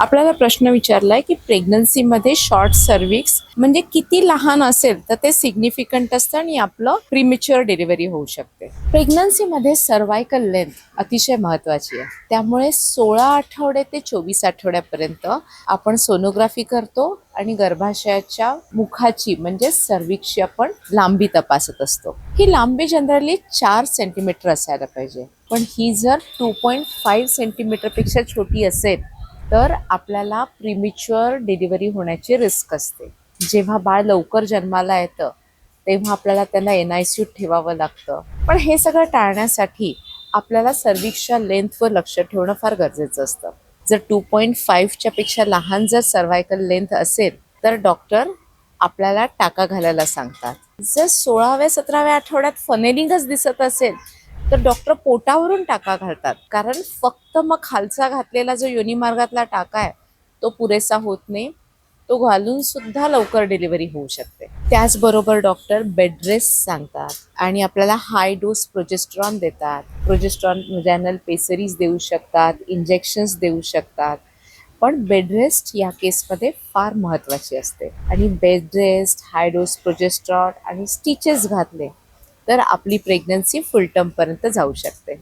आपल्याला प्रश्न विचारलाय की प्रेग्नन्सीमध्ये शॉर्ट सर्विक्स म्हणजे किती लहान असेल तर ते सिग्निफिकंट असतं आणि आपलं प्रीमेच्युअर डिलिव्हरी होऊ शकते. प्रेग्नन्सीमध्ये सर्वायकल लेंथ अतिशय महत्वाची आहे. त्यामुळे सोळा आठवडे ते चोवीस आठवड्यापर्यंत आपण सोनोग्राफी करतो आणि गर्भाशयाच्या मुखाची म्हणजे सर्विक्सची आपण लांबी तपासत असतो. ही लांबी जनरली चार सेंटीमीटर असायला पाहिजे. पण ही जर टू पॉईंट फाईव्ह सेंटीमीटरपेक्षा छोटी असेल तर आपल्याला प्रिमिच्युअर डिलिव्हरी होण्याची रिस्क असते. जेव्हा बाळ लवकर जन्माला येतं तेव्हा आपल्याला त्यांना एन आय सीयूत ठेवावं लागतं. पण हे सगळं टाळण्यासाठी आपल्याला सर्विक्सच्या लेंथवर लक्ष ठेवणं फार गरजेचं असतं. जर टू पॉईंट फाईव्हच्या पेक्षा लहान जर सर्वायकल लेंथ असेल तर डॉक्टर आपल्याला टाका घालायला सांगतात. जर सोळाव्या सतराव्या आठवड्यात फनेलिंगच दिसत असेल तर डॉक्टर पोटावरून टाका घालतात. कारण फक्त मग खालचा घातलेला जो योनिमार्गातला टाका आहे तो पुरेसा होत नाही. तो घालून सुद्धा लवकर डिलिव्हरी होऊ शकते. त्याचबरोबर डॉक्टर बेड रेस्ट सांगतात आणि आपल्याला हाय डोस प्रोजेस्ट्रॉन देतात. प्रोजेस्ट्रॉन जॅनल पेसरीज देऊ शकतात इंजेक्शन्स देऊ शकतात. पण बेड रेस्ट या केसमध्ये फार महत्त्वाची असते. आणि bed rest high dose progesterone आणि स्टिचेस घातले तर आपली प्रेग्नन्सी फुल टर्मपर्यंत जाऊ शकते.